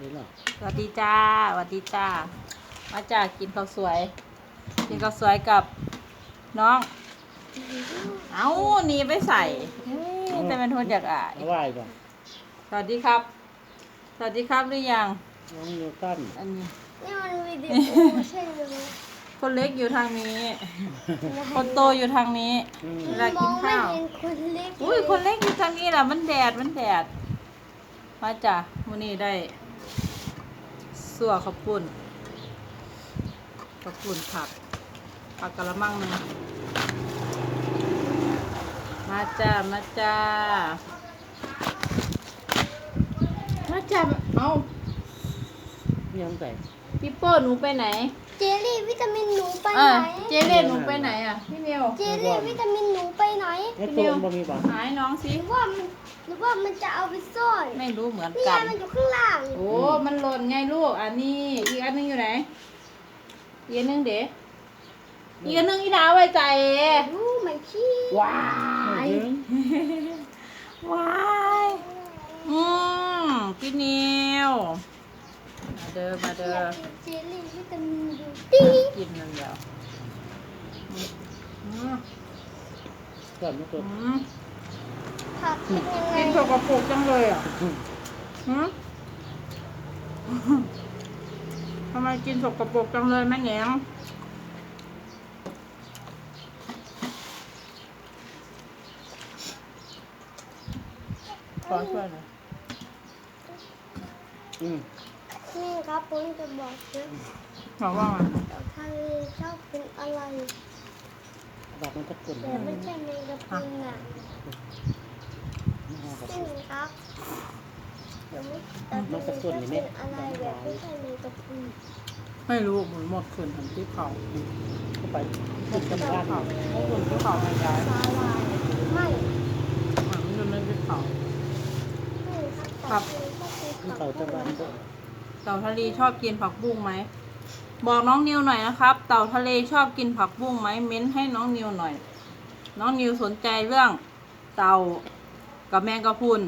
นี่เนาะสวัสดีจ้าสวัสดีจ้า มาจากกินข้าวสวย กินข้าวสวยกับน้อง เอานี่ไปใส่เฮ้ยแต่เป็นคนอยากอ่ายเอาไหว้ก่อนสวัสดีครับ สวัสดีครับหรือยัง น้องนิวตันอันนี้ นี่มันวิดีโอใช่ไหมคนเล็กอยู่ทางนี้ คนโตอยู่ทางนี้ อืมเวลากินข้าว มองไม่เห็นคนเล็กอุ้ยคนเล็กอยู่ทางนี้แหละมันแดดมันแดด มาจ้ะมื้อนี้ได้ สัวข้าวปุ้นข้าวปุ้นผักผักกะละมังหนึงมาจ้า มาจ้า มาจ้า เอายังใส่พี่โป้หนูไปไหน เจลลี่วิตามินหนูไปเอไหนอเจเล่หนูไปไหนอะพี่เมียวเจลลี่วิตามินหนูไปไหนไอ้ตัวมันบ่มีบ่หายน้องสิ หรือว่ามันหรือว่ามันจะเอาไปซ่อนไม่รู้เหมือนนี่ไงกัน มันอยู่ข้างล่างโอ้ มันหล่นไงลูก อันนี้อีกอันหนึงอยู่ไหน อีกอันหนึงเด็อีกอันหนึงอีดาวไว้ใจรู้ไหมพี่ว้าไม่ยถึงว้าย อืมพี่นิวมา เด้อ มาอเด้อยากกินเจลลี่วิตามินดูดีกินนั่นเดียวอืมอืมก่อนมาตัวอืมผักเป็นยังไงกินสกปรกจังเลยอะหืมทำไมกินสกปรกจังเลยแม่แหนงขอช่วยหน่อยอืม นี่ครับผมจะบอกนะบอกว่าไงเต่าทะเลชอบเป็นอะไรบอกมันตะกุนแต่ไม่ใช่แมงกะพรุนน่ะมากับซึ่งครับเดี๋ยวไม่แต่ทะเลชอบเป็นอะไรแบบไม่ใช่แมงกะพรุนไม่รู้หมุนหมดคืนทันที่เขาเข้าไปติดกับบ้านเขาเขาหมุนที่เขาไม่ย้ายสาลายไม่หมันจะไม่ที่เขาไม่ครับครับที่เขาจะบ้านก็ เต่าทะเลชอบกินผักบุ้งไหม บอกน้องนิวหน่อยนะครับ เต่าทะเลชอบกินผักบุ้งไหม เม้นให้น้องนิวหน่อย น้องนิวสนใจเรื่องเต่ากับแมงกะพรุน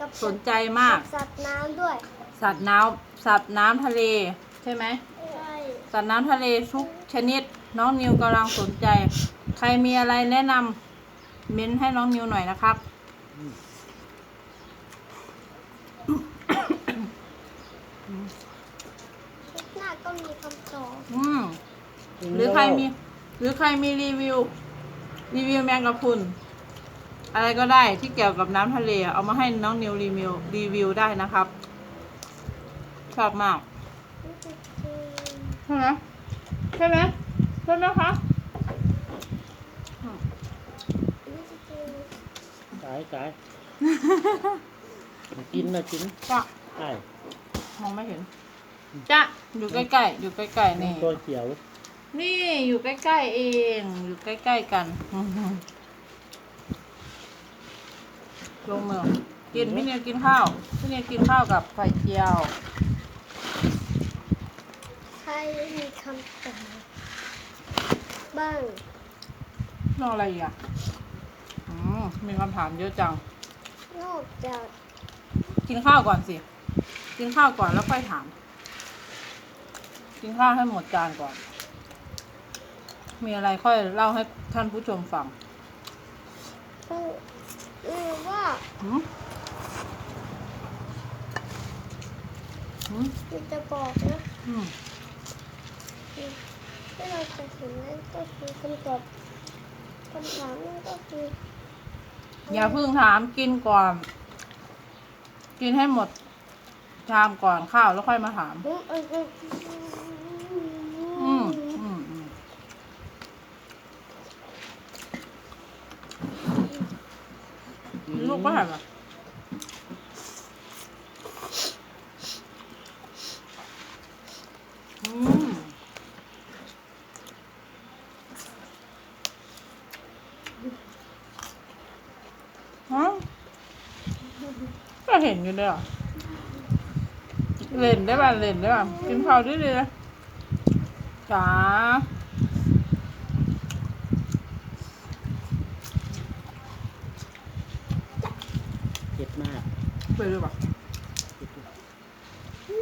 กับสนใจมาก สัตว์น้ำด้วย สัตว์น้ำสัตว์น้ำทะเลใช่ไหมใช่สัตว์น้ำทะเลทุกชนิด น้องนิวกำลังสนใจ ใครมีอะไรแนะนำเม้นให้น้องนิวหน่อยนะครับ คลิปหน้าก็มีคำตอบอืมหรือใครมี หรือใครมีรีวิว รีวิวแมงกะพรุนอะไรก็ได้ที่เกี่ยวกับน้ำทะเลอะเอามาให้น้องนิวรีวิวรีวิวได้นะครับ ชอบมาก ใช่ไหมใช่ไหมใช่ไหมคะอืมสายสายกินนะกินจ้ะ ใช่ มองไม่เห็นจ้ะอยู่ใกล้ๆอยู่ใกล้ๆนี่ตัวเขียว นี่อยู่ใกล้ๆเอง อยู่ใกล้ๆกันอื้อหือลงมือกินพี่เนียกินข้าวพี่เนียกินข้าวกับไข่เจียวใครมีคำตอบบ้างรออะไรอีกอะอืมมีคำถามเยอะจังนอกจากกินข้าวก่อนสิ กินข้าวก่อนแล้วค่อยถาม กินข้าวให้หมดจานก่อน มีอะไรค่อยเล่าให้ท่านผู้ชมฟังหรือว่าหืมหืมจะบอกนะอืมที่เราจะเห็นนั่นก็คือคำตอบคำถามนั่นก็คือ อย่าเพิ่งถามกินก่อน กินให้หมด ชามก่อนข้าวแล้วค่อยมาถาม อืมอืมอืมอืมอืมอืมลูกก็หันมาอืมฮะก็เห็นอยู่เลยอะ เล่นได้ป่ะเล่นได้ป่ะกินข้าวด้วยเลยจ๋าเจ็บมากไปเลยป่ะเจ็บมากอื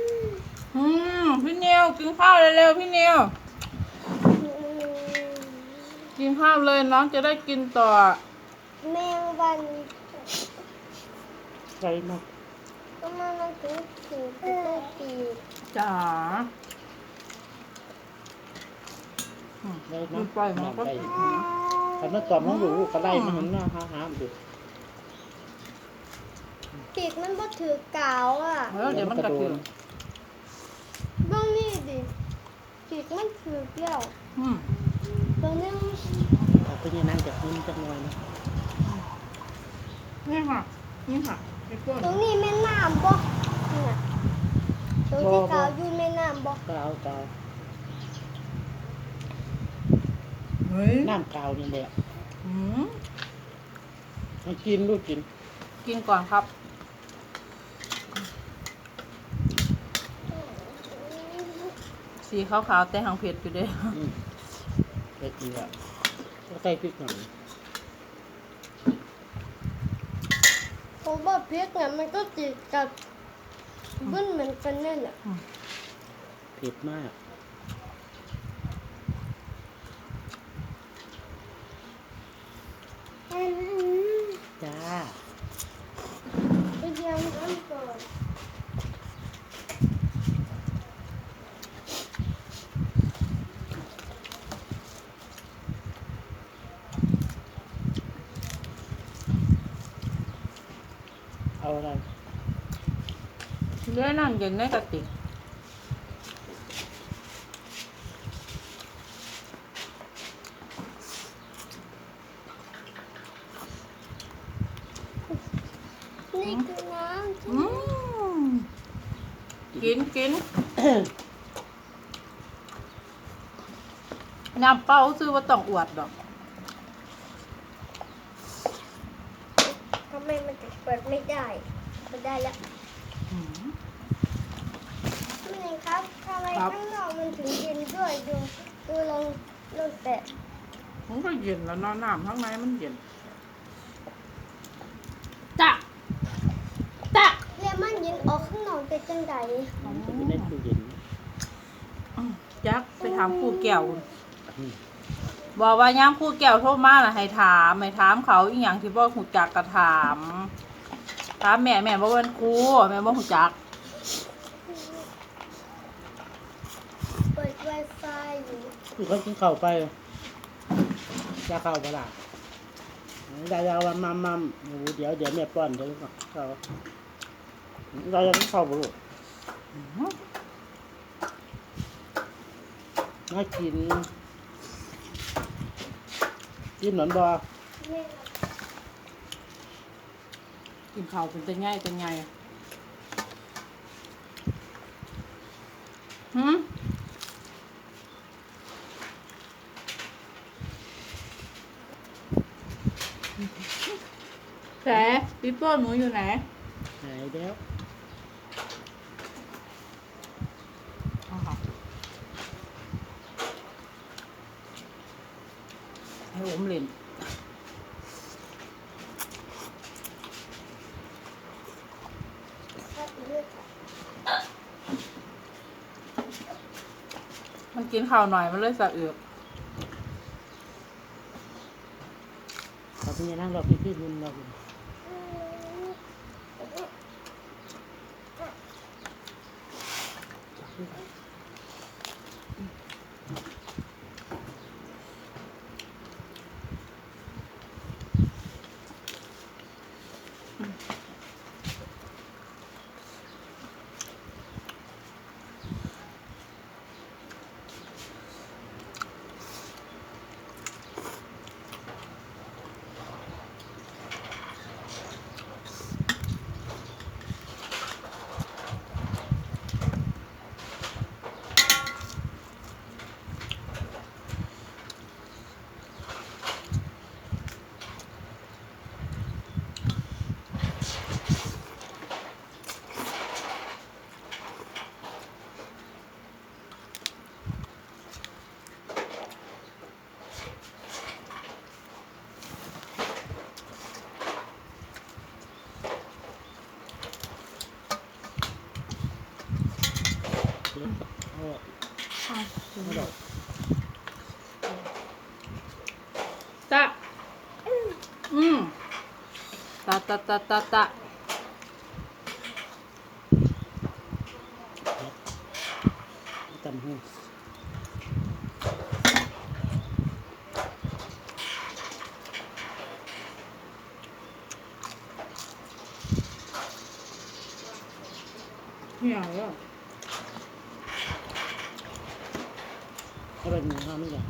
อืมพี่นิวกินข้าวเร็วๆพี่นิวอืมกินข้าวเลยน้องจะได้กินต่อแมงวันใส่มาก็ มามันถึงถึงจะต้องปีกจ๋าได้มันะนปล่อยมันก็ได้ติดนะนะแต่เมื่อก่อนน้องหนูก็ไล่มาเห็นหน้าหาหาดูปีกมันบ่ถือกาวอะแล้วเดี๋ยวมันกระเทือนเบ้างนี่ดิปีกมันถือเกี่ยวอืมตรงนี้เอาไปยังนั่งจากนี้จังเลยนะนี่ค่ะ นี่ค่ะไอ้ก้นตรงนี้แม่น้ำบ่เนี่ยตรงที่กาวอยู่แม่น้ำบ่กาวกาวเฮ้ยน้ำกาวนี่แหละอืมมันกินลูกกิน กินก่อนครับ สีขาวๆแต่หางเผ็ดอยู่เด้อืมเด็ดดีอะก็ใส่พริกหน่อย ผมว่าพริกเนี่ยมันก็ติดกับบุ้นเหมือนกันนั่นแหละ เผ็ดมาก จ้า ไปเยี่ยมกันก่อน เอาอะไร เรื่อยนั่งเย็นในกระติกนี่คือน้ำที่อืมกินกินน้ำเป้าซื้อว่าต้องอวดดอกทำไมมันถึงเปิดไม่ได้เปิดได้แล้ว อืม นี่ครับทำ ไมครับข้างนอกมันถึงเย็นด้วยดูดูลองลองแตะมันก็เย็นแล้วเนอนน้ำข้างในมันเย็นจ้ะจ้ะแล้วมันเย็นออกข้างนอกเป็นจังไดมันจะไม่ได้ตู้เย็นอืมจักไปถามครูแก้วอืมบอกว่าย่ามครูแก้วโทรมาล่ะให้ถามให้ถามเขาอีหยังที่บ่หูจักก็ถามถามแม่แม่บ่เป็นครูแม่บ่หูจัก เปิด Wi-Fi อยู่คือเขากินข้าวไปจะเข้าวปะล่ะยายาวันมัมมัมโอ้โหเดี๋ยวเดี๋ยวแม่ป้อนเดี๋ยวก่อนเข้าเราจะกินข้าวปะลูกน่ากินกินเหมือนบอแม่กินข้าวเป็นแต่ง่ายแต่ง่าย แต่ปิโป้หนูอยู่ไหนหายแล้วให้ผมเล่นครับเลือกมันกินข้าวหน่อยมันเลยสะอึกเราเพิ่งจะนั่งรอพี่พี่มุนเราอยู่เตะตะตะตะตะ ตำหู เหี่ยวอะ เขาเป็นหมูห้าไม่ใช่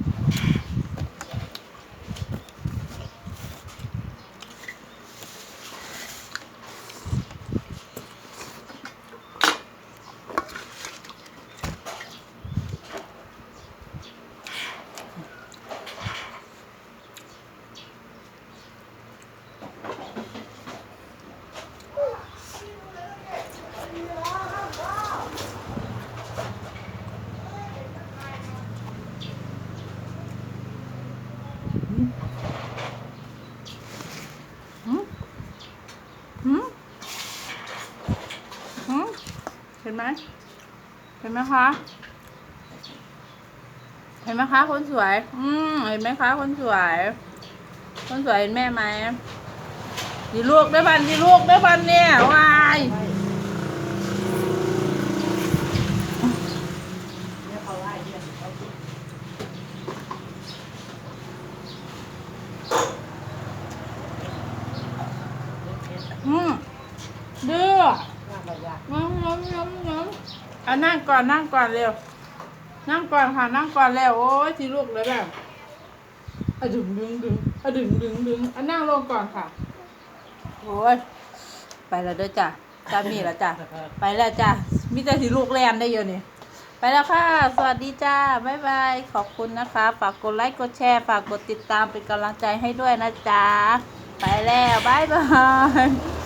หืมหืมหืมเห็น ไหมเห็นไหมคะ เห็นไหมคะคนสวย อืมเห็นไหมคะคนสวย คนสวยเห็นแม่ไหมดีลูกได้บันดีลูกได้บันเนี่ยวายเนี่ยเขาไล่เนี่ยเขากิน อืมดื้อ หน้าเขายาก น้ำน้ำน้ำน้ำอะนั่ง ก่อนนั่งก่อนเร็ว นั่งก่อนค่ะนั่งก่อนแล้วโอ้ยที่ลูกเลยแบบอะดึงดึงดึงอะดึงดึงดึงอะนั่งลงก่อนค่ะโอ้ยไปแล้วเด้อจ้ะจ้ามีแล้วจ้ะไปแล้วจ้ะมีแต่ทีลูกแลนได้เยอะนี่ไปแล้วค่ะ สวัสดีจ้า บ๊ายบาย ขอบคุณนะคะ ฝากกดไลค์ กดแชร์ ฝากกดติดตามเป็นกำลังใจให้ด้วยนะจ๊ะ ไปแล้ว บ๊ายบาย